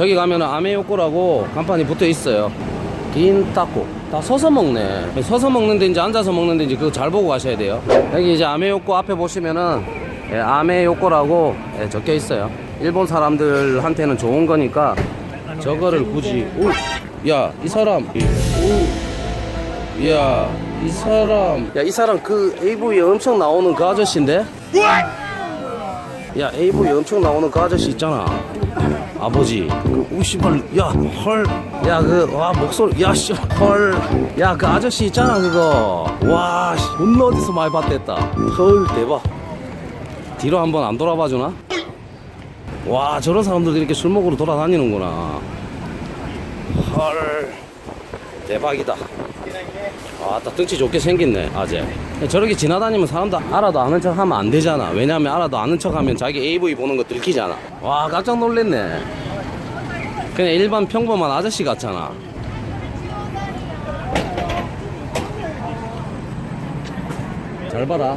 저기 가면은 아메요코라고 간판이 붙어 있어요. 긴 타코. 다 서서 먹네. 서서 먹는 데인지 앉아서 먹는 데인지 그거 잘 보고 가셔야 돼요. 여기 이제 아메요코 앞에 보시면은 예, 아메요코라고 예, 적혀 있어요. 일본 사람들한테는 좋은 거니까 저거를 굳이 오, 야, 이 사람 오, 야, 이 사람 야, 이 사람 그 AV에 엄청 나오는 그 아저씨인데? 야 AV 엄청 나오는 그 아저씨 있잖아 아버지. 그 우씨발 야헐야 그와 목소리 야씨헐야 그 아저씨 있잖아 그거. 와 씨, 존나 어디서 많이 봤댔다. 헐 대박. 뒤로 한번 안 돌아봐 주나? 와 저런 사람들도 이렇게 술 먹으러 돌아다니는구나. 헐 대박이다 아딱 등치 좋게 생겼네 아재. 저렇게 지나다니면 사람도 알아도 아는 척 하면 안 되잖아. 왜냐면 알아도 아는 척 하면 자기 AV 보는 거 들키잖아. 와 깜짝 놀랬네. 그냥 일반 평범한 아저씨 같잖아. 잘 봐라.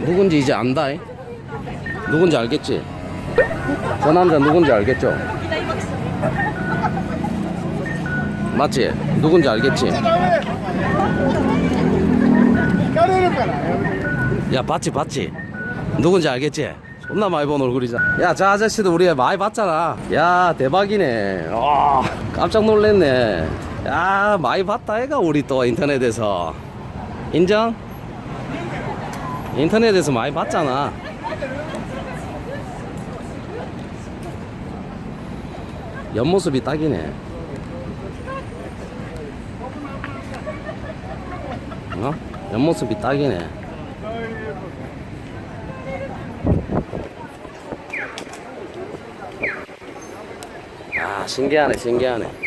누군지 이제 안다 이. 누군지 알겠지? 저 남자 누군지 알겠죠? 맞지? 누군지 알겠지 야 봤지 봤지? 누군지 알겠지? 존나 많이 본 얼굴이잖아. 야저 아저씨도 우리 많이 봤잖아. 야 대박이네. 와 깜짝 놀랐네. 야 많이 봤다 애가 우리 또 인터넷에서. 인정? 인터넷에서 많이 봤잖아. 옆모습이 딱이네. 어? 옆모습이 딱이네 아 신기하네 신기하네